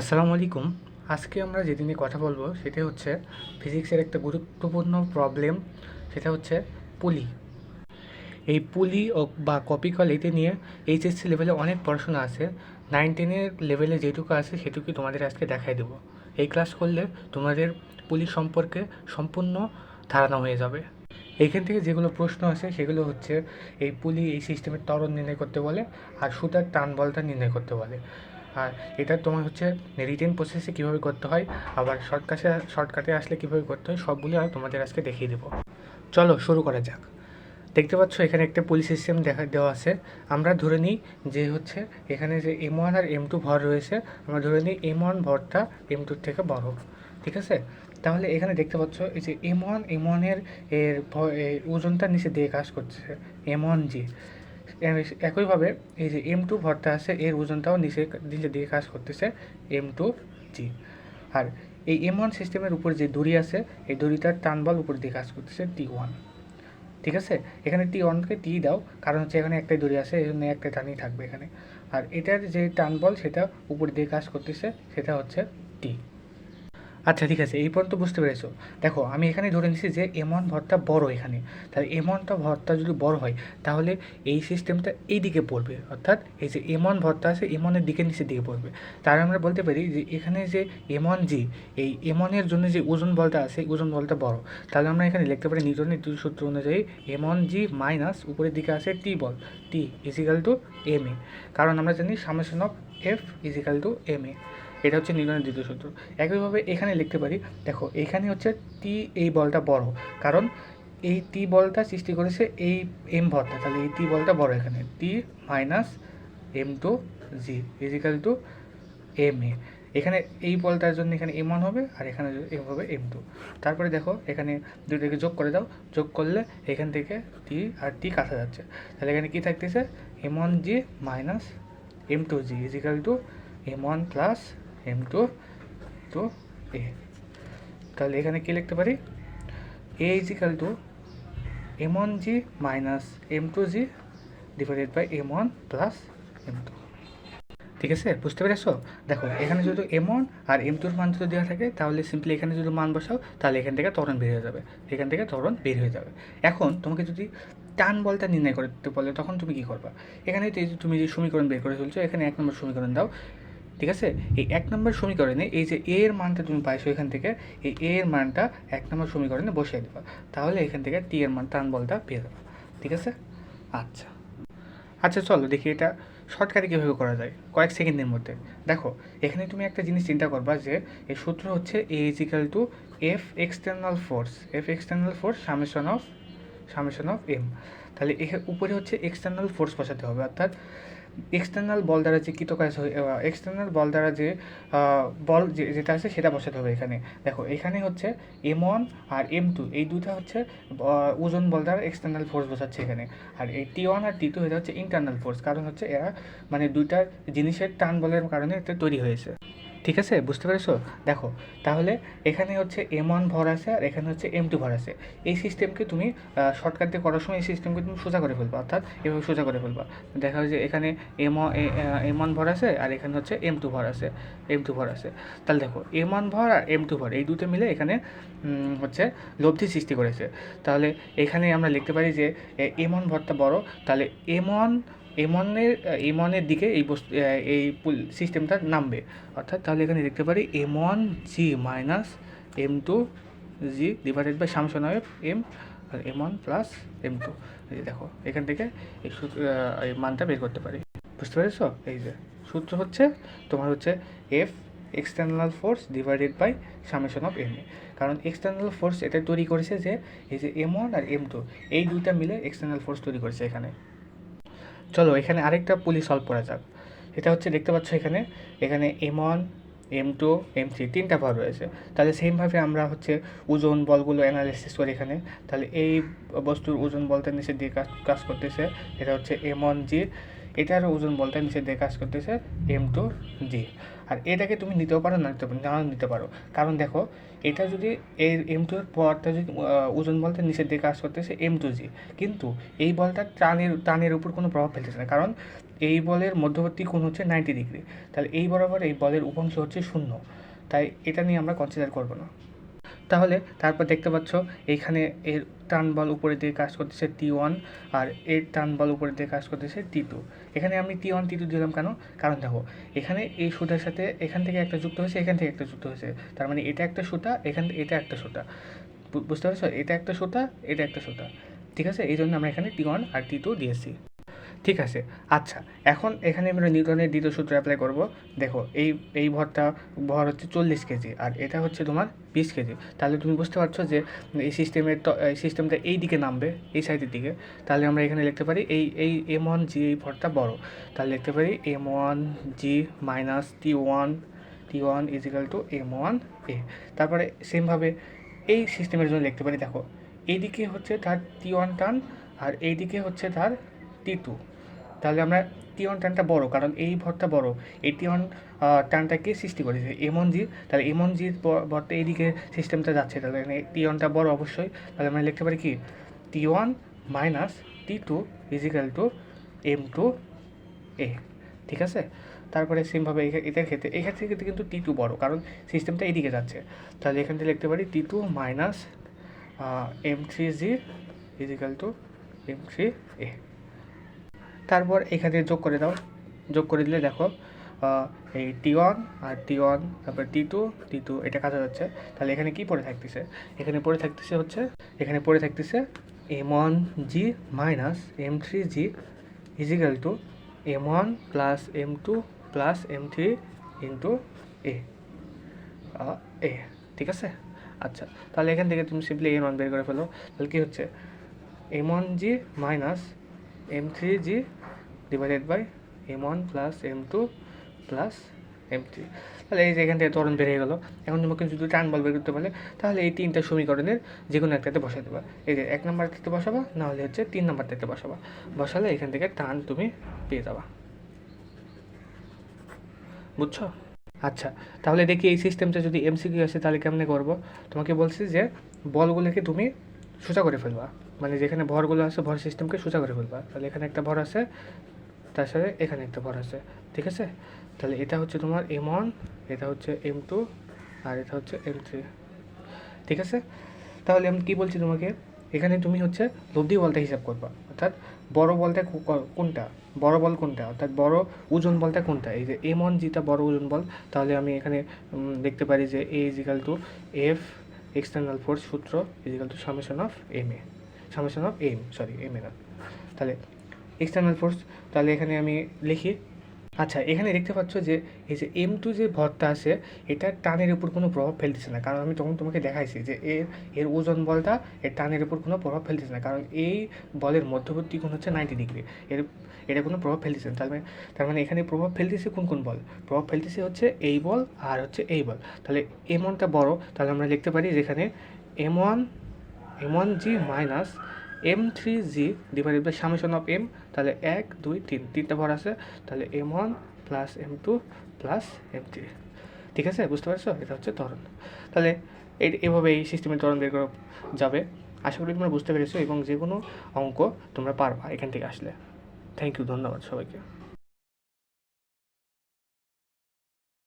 আসসালামু আলাইকুম। আজকে আমরা যেটি নিয়ে কথা বলব সেটা হচ্ছে ফিজিক্সের একটা গুরুত্বপূর্ণ প্রবলেম সেটা হচ্ছে পুলি। এই পুলি ও বা কপি কল এটি নিয়ে এইচএসসি লেভেলে অনেক পড়াশোনা আছে। নাইন টেনের লেভেলে যেটুকু আছে সেটুকুই তোমাদের আজকে দেখাই দেবো। এই ক্লাস করলে তোমাদের পুলি সম্পর্কে সম্পূর্ণ ধারণা হয়ে যাবে। এইখান থেকে যেগুলো প্রশ্ন আসে সেগুলো হচ্ছে এই পুলি এই সিস্টেমের ত্বরণ নির্ণয় করতে বলে আর সুতার টান বলটা নির্ণয় করতে বলে। আর এটা তোমার হচ্ছে রিটেন প্রসেসে কীভাবে করতে হয়, আবার শর্টকাটে শর্টকাটে আসলে কীভাবে করতে হয়, সবগুলো আমি তোমাদের আজকে দেখিয়ে দেবো। চলো শুরু করা যাক। দেখতে পাচ্ছ এখানে একটা পুলিশ সিস্টেম দেখা, দেওয়া আছে। আমরা ধরে নিই যে হচ্ছে এখানে যে এম ওয়ান আর এম টু ভর রয়েছে, আমরা ধরে নিই এম ওয়ান ভরটা এম টুর থেকে বড়, ঠিক আছে? তাহলে এখানে দেখতে পাচ্ছ এই যে এম ওয়ান এম ওয়ানের এর ওজনটা নিচে দিয়ে কাজ করছে এম ওয়ান জি একইভাবে এই যে এম টু ভরটা আছে, এর ওজনটাও নিচে নিচে দিয়ে কাজ করতেছে এম টু জি আর এই এম ওয়ান সিস্টেমের উপর যে দড়ি আছে, এই দড়িটার টান বল উপর দিয়ে কাজ করতেছে টি ওয়ান ঠিক আছে? এখানে টি ওয়ানকে টি দাও, কারণ হচ্ছে এখানে একটাই দড়ি আছে এই জন্য একটা টানই থাকবে এখানে। আর এটার যে টান বল সেটা উপর দিয়ে কাজ করতেছে, সেটা হচ্ছে টি আচ্ছা ঠিক আছে, এই পর্যন্ত বুঝতে পেরেছ। দেখো, আমি এখানে ধরে নিচ্ছি যে এম ওয়ান ভরটা বড় এখানে। তাহলে এম ওয়ানটা ভরটা যদি বড় হয়, তাহলে এই সিস্টেমটা এই দিকে পড়বে। অর্থাৎ এই যে এম ওয়ান ভরটা আছে এম ওয়ানের দিকে নিচের দিকে পড়বে। তার আমরা বলতে পারি যে এখানে যে এম ওয়ান জি এই এম ওয়ানের জন্য যে ওজন বলটা আছে ওজন বলটা বড়। তাহলে আমরা এখানে লিখতে পারি নিউটনের দুই সূত্র অনুযায়ী এম ওয়ান জি মাইনাস উপরের দিকে আছে T ball. T equal to M A কারণ আমরা জানি summation of F equal to M A এটা হচ্ছে নিউটনের দ্বিতীয় সূত্র। একইভাবে এখানে লিখতে পারি, দেখো, এখানে হচ্ছে টি এই বলটা বড়, কারণ এই টি বলটা সৃষ্টি করেছে এই এম ভরটা তাহলে এই টি বলটা বড় এখানে। T minus M two G equal to M A এখানে এই বলটার জন্য এখানে এম ওয়ান হবে, আর এখানে এম হবে এম টু তারপরে দেখো, এখানে দুটোকে যোগ করে দাও, যোগ করলে এখান থেকে টি আর টি কাটা যাচ্ছে। তাহলে এখানে কী থাকতেছে? M one G minus M two G equal to M one plus M two two A তাহলে এখানে কি লিখতে পারি? A equal to M one G minus M two G divided by M one plus M two ঠিক আছে? বুঝতে পেরেছ? দেখো, এখানে যদি এম ওয়ান আর এম টুর মান যদি দেওয়া থাকে, তাহলে সিম্পলি এখানে যদি মান বসাও, তাহলে এখান থেকে ত্বরণ বের হয়ে যাবে। এখান থেকে ত্বরণ বের হয়ে যাবে। এখন তোমাকে যদি টান বলটা নির্ণয় করতে বলে, তখন তুমি কি করবা? এখানে তুমি যে সমীকরণ বের করে চলছো এখানে এক নম্বর সমীকরণ দাও। ঠিক আছে? এই এক নম্বর সমীকরণে এই যে এ এর মানটা তুমি পাইছো এখান থেকে, এই এ এর মানটা এক নম্বর সমীকরণে বসিয়ে দেবা। তাহলে এখান থেকে টি এর মান টান বলটা পেয়ে যাবা। ঠিক আছে? আচ্ছা। আচ্ছা চলো দেখি এটা শর্টকাটে কীভাবে করা যায়, কয়েক সেকেন্ডের মধ্যে। দেখো, এখানে তুমি একটা জিনিস চিন্তা করবা যে, এই সূত্র হচ্ছে A equal to F external force F external force summation of summation of M তাহলে এখানে উপরে হচ্ছে এক্সটার্নাল ফোর্স বসাতে হবে, অর্থাৎ এক্সটার্নাল বল দ্বারা যে কৃতকাজ এক্সটার্নাল বল দ্বারা যে বল যেটা আছে সেটা বসাতে হবে এখানে। দেখো, এখানে হচ্ছে এম ওয়ান আর এম টু এই দুটা হচ্ছে ওজন বল দ্বারা এক্সটার্নাল ফোর্স বসাচ্ছে এখানে। আর এই টি ওয়ান আর টি টু এটা হচ্ছে ইন্টারনাল ফোর্স কারণ হচ্ছে এরা মানে দুইটা জিনিসের টান বলের কারণে এটা তৈরি হয়েছে। ঠিক আছে? বুঝতে পেরেছ? দেখো, তাহলে এখানে হচ্ছে এম ওয়ান ভর আছে আর এখানে হচ্ছে এম টু ভর আছে। এই সিস্টেমকে তুমি শর্টকাট দিয়ে করার সময় এই সিস্টেমকে তুমি সোজা করে ফেলবা, অর্থাৎ এভাবে সোজা করে ফেলবা। দেখা যায় যে এখানে এম এম ওয়ান ভর আছে আর এখানে হচ্ছে এম টু ভর আছে এম টু ভর আছে। তাহলে দেখো এম ওয়ান ভর আর এম টু ভর, এই দুটো মিলে এখানে হচ্ছে লব্ধি সৃষ্টি করেছে। তাহলে এখানে আমরা লিখতে পারি যে এম ওয়ান ভরটা বড়, তাহলে এম ওয়ান এম ওয়ানের এম ওয়ানের দিকে এই বস্তু এই সিস্টেমটা নামবে। অর্থাৎ তাহলে এখানে লিখতে পারি M one G minus M two G divided by summation of M R M one plus M two. এই দেখো, এখান থেকে এই এই মানটা বের করতে পারি। বুঝতে পেরেছ? এই যে, সূত্র হচ্ছে, তোমার হচ্ছে F external force divided by summation of M কারণ এক্সটার্নাল ফোর্স এটা তৈরি করেছে যে, এই যে এম ওয়ান আর এম টু, এই দুইটা মিলে এক্সটার্নাল ফোর্স তৈরি করেছে এখানে। চলো, এখানে আরেকটা পুলি সলভ করা যাক। এটা হচ্ছে, দেখতে পাচ্ছ এখানে এখানে M one M two M three তিনটা ভর রয়েছে। তাহলে সেমভাবে আমরা হচ্ছে ওজন বলগুলো অ্যানালিসিস করি এখানে। তাহলে এই বস্তুর ওজন নিচে দিয়ে কাজ কাজ করতেছে। এটা হচ্ছে এম ওয়ান জি এটার ওজন বলটা নিচে দিয়ে কাজ করতেছে এম টু জি আর এটাকে তুমি নিতেও পারো, না নিতে পারো নাও নিতে পারো। কারণ দেখো, এটা যদি এর এম টু এর পরটা যদি ওজন বলটা নিচের দিকে কাজ করতেছে এম টু জি কিন্তু এই বলটা টানের টানের উপর কোনো প্রভাব ফেলতেছে না। কারণ এই বলের মধ্যবর্তী কোণ হচ্ছে নাইনটি ডিগ্রি তাহলে এই বরাবর এই বলের উপাংশ হচ্ছে শূন্য। তাই এটা নিয়ে আমরা কনসিডার করব না। তাহলে তারপর দেখতে পাচ্ছ এইখানে এর টান বল উপরে দিয়ে কাজ করতেছে টি ওয়ান আর এর টান বল উপরে দিয়ে কাজ করতেছে টি টু এখানে আমি টি ওয়ান টি টু দিলাম কেন? কারণ দেখো, এখানে এই সুতার সাথে এখান থেকে একটা যুক্ত হয়েছে, এখান থেকে একটা যুক্ত হয়েছে। তার মানে এটা একটা সুতা, এখান এটা একটা সুতা। বুঝতে পারছ? এটা একটা সুতা, এটা একটা সুতা। ঠিক আছে? এই জন্য আমরা এখানে টি ওয়ান আর টি টু দিয়েছি। ঠিক আছে আচ্ছা এখন এখানে আমরা নিউটনের দ্বিতীয় সূত্র অ্যাপ্লাই করব। দেখো, এই এই ভরটা, ভর হচ্ছে চল্লিশ কেজি, আর এটা হচ্ছে তোমার বিশ কেজি। তাহলে তুমি বুঝতে পারছ যে এই সিস্টেমের তো, এই সিস্টেমটা এই দিকে নামবে, এই সাইডের দিকে। তাহলে আমরা এখানে লিখতে পারি এই এই এম ওয়ান জি এই ভরটা বড়। তাহলে লিখতে পারি M one G minus T one T one equal to M one A তারপরে সেমভাবে এই সিস্টেমের জন্য লিখতে পারি, দেখো এইদিকে হচ্ছে তার টি ওয়ান টান, আর এইদিকে হচ্ছে তার টি টু তাহলে আমরা টি ওয়ান টানটা বড়, কারণ এই ভরটা বড়। এই টি ওয়ান টানটাকে সৃষ্টি করেছে। এমন জির তাহলে এমন জির ভরটা এইদিকে সিস্টেমটা যাচ্ছে। তাহলে টি ওয়ানটা বড় অবশ্যই। তাহলে আমরা লিখতে পারি কি? T one minus T two equal to M two A ঠিক আছে? তারপরে সেমভাবে এটার ক্ষেত্রে এই ক্ষেত্রে কিন্তু কিন্তু টি টু বড়, কারণ সিস্টেমটা এইদিকে যাচ্ছে। তাহলে এখান থেকে লিখতে পারি T two minus M three G equal to M three A তারপর এখানে যোগ করে দাও। যোগ করে দিলে দেখো এই টি ওয়ান আর টি ওয়ান তারপর টি টু টি টু এটা কাটা যাচ্ছে। তাহলে এখানে কি পড়ে থাকতেছে? এখানে পড়ে থাকতেছে হচ্ছে, এখানে পড়ে থাকতেছে M one G minus M three G equal to M one plus M two plus M three into A A ঠিক আছে? আচ্ছা তাহলে এখান থেকে তুমি সিম্পলি এম ওয়ান বের করে ফেলো। তাহলে কী হচ্ছে? M one G minus M three G divided by M one plus M two plus M three তাহলে এই যে এখান থেকে ত্বরণ বেরিয়ে গেলো। এখন তোমাকে যদি টান বল বের করতে পারলে তাহলে এই তিনটা সমীকরণের যে কোনো একটাতে বসাই দেবা। এই যে এক নাম্বারটাতে বসাবা না হলে হচ্ছে তিন নাম্বারটাতে বসাবা। বসালে এখান থেকে টান তুমি পেয়ে যাবা। বুঝছ? আচ্ছা তাহলে দেখি এই সিস্টেমটা যদি এমসিকিউ আসে, তাহলে কেমনে করব? তোমাকে বলছি যে বলগুলোকে তুমি সোজা করে ফেলবা। মানে যেখানে ভরগুলো আছে, ভর সিস্টেমকে সোজা করে ফেলবা। তাহলে এখানে একটা ভর আছে, তার সাথে এখানে একটা ভর আছে। ঠিক আছে? তাহলে এটা হচ্ছে তোমার এম ওয়ান এটা হচ্ছে এম টু আর এটা হচ্ছে এম থ্রি ঠিক আছে? তাহলে আমি কী বলছি তোমাকে? এখানে তুমি হচ্ছে লব্ধি বলটা হিসাব করবা। অর্থাৎ বড় বলটা কোনটা? বড় বল কোনটা? অর্থাৎ বড় ওজন বলটা কোনটা? এই যে এম ওয়ান জিটা বড় ওজন বল, তাহলে আমি এখানে দেখতে পারি যে A equal to F external force সূত্র equal to summation of M A summation of M sorry M A না তাহলে এক্সটার্নাল ফোর্স তাহলে এখানে আমি লিখি। আচ্ছা এখানে দেখতে পাচ্ছ যে এই যে এম টু যে ভরটা আছে, এটা টানের উপর কোনো প্রভাব ফেলতেছে না। কারণ আমি তখন তোমাকে দেখাইছি যে এর এর ওজন বলটা এর টানের উপর কোনো প্রভাব ফেলতেছে না। কারণ এই বলের মধ্যবর্তী কোণ হচ্ছে নাইনটি ডিগ্রি এর, এটা কোনো প্রভাব ফেলতেছে না। তার মানে তার মানে এখানে প্রভাব ফেলতেছে কোন কোন বল? প্রভাব ফেলতেছে হচ্ছে এই বল আর হচ্ছে এই বল। তাহলে এম ওয়ানটা বড়, তাহলে আমরা লিখতে পারি যেখানে M one M one G minus M three G divided by summation of M তাহলে এক, দুই, তিন, তিনটা ভর আছে, তাহলে M one plus M two plus M three ঠিক আছে? বুঝতে পারছ? এটা হচ্ছে ত্বরণ। তাহলে এভাবে এই সিস্টেমের ত্বরণ বের করা যাবে। আশা করি তোমরা বুঝতে পেরেছ এবং যে কোনো অঙ্ক তোমরা পারবা এখান থেকে আসলে। থ্যাংক ইউ ধন্যবাদ সবাইকে।